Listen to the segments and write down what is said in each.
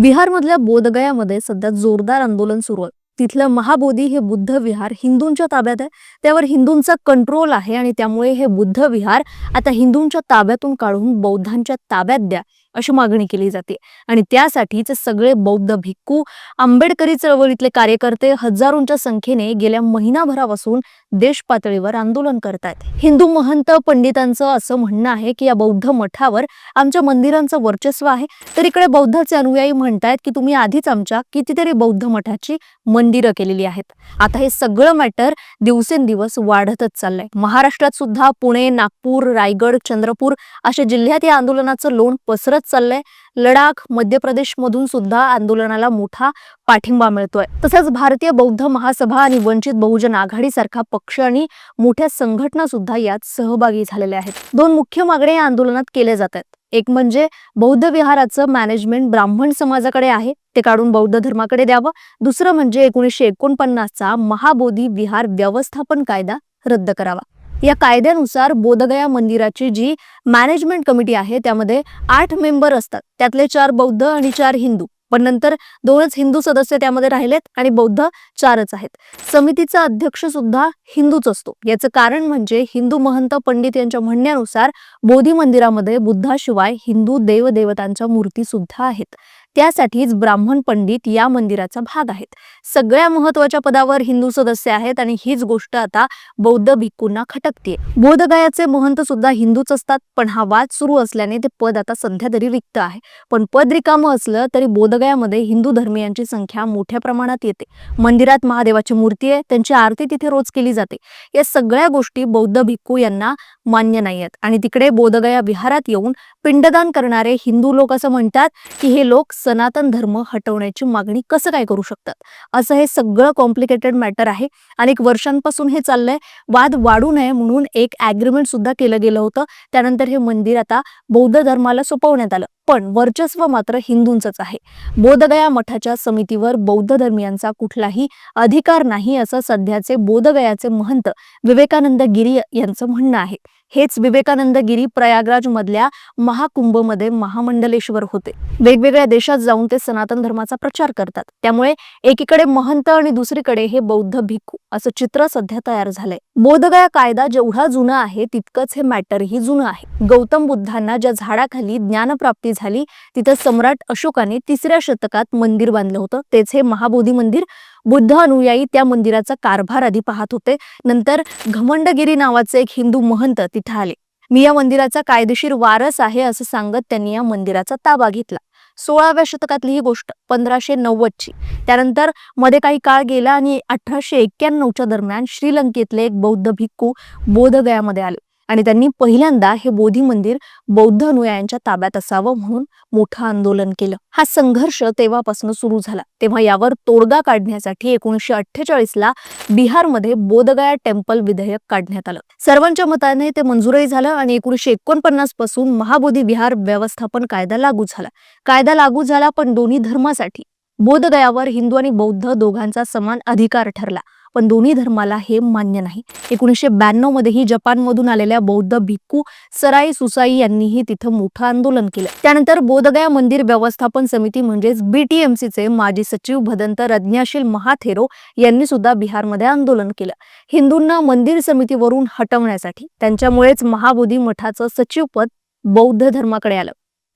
बिहारमधल्या बोधगयामध्ये सध्या जोरदार आंदोलन सुरू आहे. तिथलं महाबोधी हे बुद्ध विहार हिंदूंच्या ताब्यात आहे. त्यावर हिंदूंचा कंट्रोल आहे आणि त्यामुळे हे बुद्ध विहार आता हिंदूंच्या ताब्यातून काढून बौद्धांच्या ताब्यात द्या. अशी मागणी केली जाते. आणि त्यासाठीच सगळे बौद्ध भिक्खू आंबेडकरी चळवळीतले कार्यकर्ते हजारोंच्या संख्येने गेल्या महिनाभरापासून देश पातळीवर आंदोलन करतायत. हिंदू महंत पंडितांचं असं म्हणणं आहे की या बौद्ध मठावर आमच्या मंदिरांचं वर्चस्व आहे. तर इकडे बौद्धाचे अनुयायी म्हणतायत की तुम्ही आधीच आमच्या कितीतरी बौद्ध मठाची मंदिरं केलेली आहेत. आता हे सगळं मॅटर दिवसेंदिवस वाढतच चाललंय. महाराष्ट्रात सुद्धा पुणे नागपूर रायगड चंद्रपूर अशा जिल्ह्यात या आंदोलनाचं लोण पसरत चाललंय. लडाख मध्य प्रदेश मधून सुद्धा आंदोलनाला मोठा पाठिंबा मिळतोय. तसंच भारतीय बौद्ध महासभा आणि वंचित बहुजन आघाडी सारखा पक्ष आणि मोठ्या संघटना सुद्धा यात सहभागी झालेल्या आहेत. दोन मुख्य मागण्या या आंदोलनात केल्या जात आहेत. एक म्हणजे बौद्ध विहाराचं मॅनेजमेंट ब्राह्मण समाजाकडे आहे ते काढून बौद्ध धर्माकडे द्यावं. दुसरं म्हणजे एकोणीसशे एकोणपन्नासचा महाबोधी विहार व्यवस्थापन कायदा रद्द करावा. या कायद्यानुसार बोधगया मंदिराची जी मॅनेजमेंट कमिटी आहे त्यामध्ये आठ मेंबर असतात. त्यातले चार बौद्ध आणि चार हिंदू. पण नंतर दोनच हिंदू सदस्य त्यामध्ये राहिलेत आणि बौद्ध चारच आहेत. समितीचा अध्यक्ष सुद्धा हिंदूच असतो. याचं कारण म्हणजे हिंदू महंत पंडित यांच्या म्हणण्यानुसार बोधी मंदिरामध्ये बुद्धाशिवाय हिंदू देवदेवतांच्या मूर्ती सुद्धा आहेत. त्यासाठीच ब्राह्मण पंडित या मंदिराचा भाग आहेत. सगळ्या महत्त्वाच्या पदावर हिंदू सदस्य आहेत आणि हीच गोष्ट आता बौद्ध भिक्खूंना खटकते बोधगयाचे महंत सुद्धा हिंदूच असतात पण हा वाद सुरू असल्याने ते पद आता सध्या तरी रिक्त आहे. पण पद रिकामं असलं तरी बोधगयामध्ये हिंदू धर्मियांची संख्या मोठ्या प्रमाणात येते. मंदिरात महादेवाची मूर्ती आहे त्यांची आरती तिथे रोज केली जाते. या सगळ्या गोष्टी बौद्ध भिक्खू यांना मान्य नाही आहेत. आणि तिकडे बोधगया विहारात येऊन पिंडदान करणारे हिंदू लोक असं म्हणतात की हे लोक सनातन धर्म हटवण्याची मागणी कसं काय करू शकतात? असं हे सगळं कॉम्प्लिकेटेड मॅटर आहे अनेक वर्षांपासून हे चाललंय. वाद वाढू नये म्हणून एक अग्रीमेंट सुद्धा केलं गेलं होतं. त्यानंतर हे मंदिर आता बौद्ध धर्माला सोपवण्यात आलं. पण वर्चस्व मात्र हिंदूंचंच आहे. बोधगया मठाच्या समितीवर बौद्ध धर्मियांचा कुठलाही अधिकार नाही असं सध्याचे बोधगयाचे महंत विवेकानंद गिरी यांचं म्हणणं आहे. हेच विवेकानंद गिरी प्रयागराज मधल्या महाकुंभमध्ये महामंडलेश्वर होते. वेगवेगळ्या देशात जाऊन ते सनातन धर्माचा प्रचार करतात. त्यामुळे एकीकडे महंत आणि दुसरीकडे हे बौद्ध भिक्खू असं चित्र सध्या तयार झालंय. बोधगया कायदा जेवढा जुना आहे तितकंच हे मॅटरही जुनं आहे. गौतम बुद्धांना ज्या झाडाखाली ज्ञानप्राप्ती झाली. तिथं सम्राट अशोकाने तिसऱ्या शतकात मंदिर बांधलं होतं. तेच हे महाबोधी मंदिर. बुद्ध अनुयायी त्या मंदिराचा कारभार आधी पाहत होते. नंतर घमंडगिरी नावाचे एक हिंदू महंत तिथे आले. मी या मंदिराचा कायदेशीर वारस आहे असं सांगत त्यांनी या मंदिराचा ताबा घेतला. सोळाव्या शतकातली ही गोष्ट पंधराशे नव्वदची. त्यानंतरमध्ये काही काळ गेला आणि अठराशे एक्क्याण्णवच्या दरम्यान श्रीलंकेतले एक बौद्ध भिक्खू बोधगयामध्ये आले. आणि त्यांनी पहिल्यांदा हे बोधी मंदिर बौद्ध अनुयायांच्या ताब्यात असावं म्हणून मोठं आंदोलन केलं. हा संघर्ष तेव्हापासून सुरू झाला. तेव्हा यावर तोडगा काढण्यासाठी एकोणीसशे अठ्ठेचाळीस ला बिहारमध्ये बोधगया टेम्पल विधेयक काढण्यात आलं. सर्वांच्या मताने ते मंजूरही झालं आणि एकोणीसशे एकोणपन्नासपासून महाबोधी विहार व्यवस्थापन कायदा लागू झाला. कायदा लागू झाला पण दोन्ही धर्मासाठी. बोधगयावर हिंदू आणि बौद्ध दोघांचा समान अधिकार ठरला. पण दोन्ही धर्माला हे मान्य नाही. एकोणीसशे ब्याण्णव मध्येही जपानमधून आलेल्या बौद्ध भिक्खू सराई सुसाई यांनीही तिथं मोठं आंदोलन केलं. त्यानंतर बोधगया मंदिर व्यवस्थापन समिती म्हणजेच बीटीएमसीचे माजी सचिव भदंत रज्ञाशील महाथेरो यांनी सुद्धा बिहारमध्ये आंदोलन केलं. हिंदूंना मंदिर समितीवरून हटवण्यासाठी त्यांच्यामुळेच महाबोधी मठाचं सचिवपद बौद्ध धर्माकडे आलं.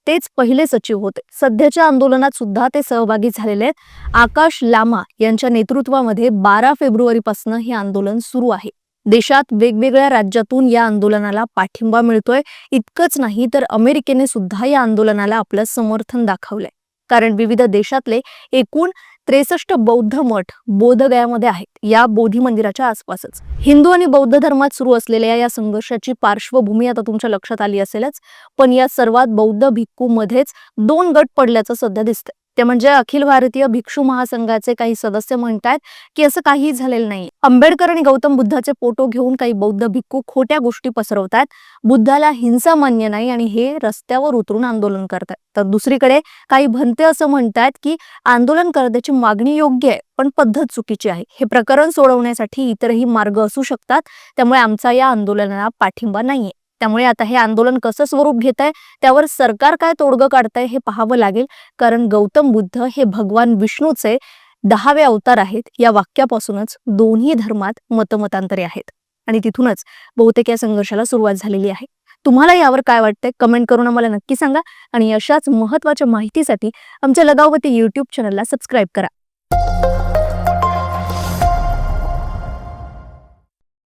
तेच पहिले सचिव होते. सध्याच्या आंदोलनात सुद्धा ते सहभागी झालेले आहेत. आकाश लामा यांच्या नेतृत्वामध्ये बारा फेब्रुवारीपासून हे आंदोलन सुरू आहे. देशात वेगवेगळ्या राज्यातून या आंदोलनाला पाठिंबा मिळतोय. इतकंच नाही तर अमेरिकेने सुद्धा या आंदोलनाला आपलं समर्थन दाखवलंय. कारण विविध देशातले एकूण त्रेसष्ट बौद्ध मठ बोधगयामध्ये आहेत. या बोधी मंदिराच्या आसपासच. हिंदू आणि बौद्ध धर्मात सुरू असलेल्या या संघर्षाची पार्श्वभूमी आता तुमच्या लक्षात आली असेलच. पण या सर्वात बौद्ध भिक्खू मध्येच दोन गट पडल्याचं सध्या दिसतंय. ते म्हणजे अखिल भारतीय भिक्षू महासंघाचे काही सदस्य म्हणतात की असं काही झालेलं नाही. आंबेडकर आणि गौतम बुद्धाचे फोटो घेऊन काही बौद्ध भिक्खू खोट्या गोष्टी पसरवतात. बुद्धाला हिंसा मान्य नाही आणि हे रस्त्यावर उतरून आंदोलन करतात. तर दुसरीकडे काही भंते असं म्हणतात की आंदोलन करण्याची मागणी योग्य आहे पण पद्धत चुकीची आहे. हे प्रकरण सोडवण्यासाठी इतरही मार्ग असू शकतात त्यामुळे आमचा या आंदोलनाला पाठिंबा नाहीये. त्यामुळे आता हे आंदोलन कसं स्वरूप घेत आहे त्यावर सरकार काय तोडगं काढतंय हे पाहावं लागेल. कारण गौतम बुद्ध हे भगवान विष्णूचे दहावे अवतार आहेत. या वाक्यापासूनच दोन्ही धर्मात मतमतांतरे आहेत. आणि तिथूनच बहुतेक या संघर्षाला सुरुवात झालेली आहे. तुम्हाला यावर काय वाटतंय? कमेंट करून आम्हाला नक्की सांगा. आणि अशाच महत्त्वाच्या माहितीसाठी आमच्या लगावती युट्यूब चॅनलला सबस्क्राईब करा.